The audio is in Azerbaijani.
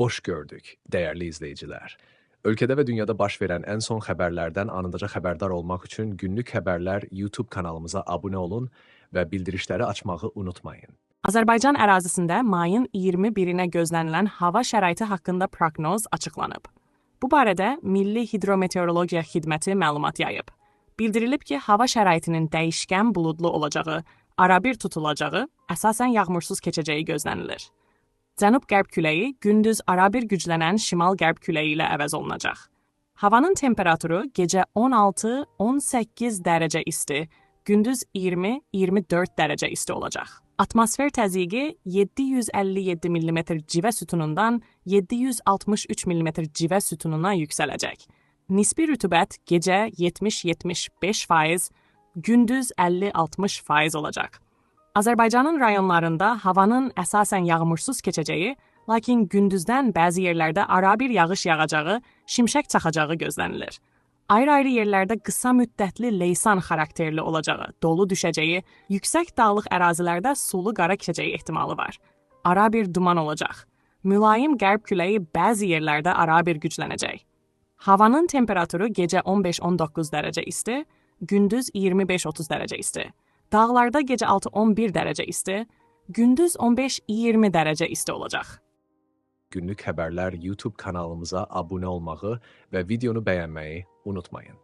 Xoş gördük, dəyərli izləyicilər. Ölkədə və dünyada baş verən ən son xəbərlərdən anındaca xəbərdar olmaq üçün Günlük Xəbərlər YouTube kanalımıza abunə olun və bildirişləri açmağı unutmayın. Azərbaycan ərazisində mayın 21-nə gözlənilən hava şəraiti haqqında proqnoz açıqlanıb. Bu barədə Milli Hidrometeorologiya Xidməti məlumat yayıb. Bildirilib ki, hava şəraitinin dəyişkən buludlu olacağı, arabir tutulacağı, əsasən yağmursuz keçəcəyi gözlənilir. Cənub-qərb küləyi gündüz arabir güclənən şimal-qərb küləyi ilə əvəz olunacaq. Havanın temperaturu gecə 16-18 dərəcə isti, gündüz 20-24 dərəcə isti olacaq. Atmosfer təzyiqi 757 mm civə sütunundan 763 mm civə sütununa yüksələcək. Nisbi rütubət gecə 70-75%, gündüz 50-60% olacaq. Azərbaycanın rayonlarında havanın əsasən yağmursuz keçəcəyi, lakin gündüzdən bəzi yerlərdə arabir yağış yağacağı, şimşək çaxacağı gözlənilir. Ayrı-ayrı yerlərdə qısa müddətli leysan xarakterli olacağı, dolu düşəcəyi, yüksək dağlıq ərazilərdə sulu qara keçəcəyi ehtimalı var. Ara bir duman olacaq. Mülayim qərb küləyi bəzi yerlərdə ara bir güclənəcək. Havanın temperaturu gecə 15-19 dərəcə isti, gündüz 25-30 dərəcə isti. Dağlarda gecə 6-11 dərəcə isti, gündüz 15-20 dərəcə isti olacaq. Günlük Xəbərlər YouTube kanalımıza abunə olmağı və videonu bəyənməyi unutmayın.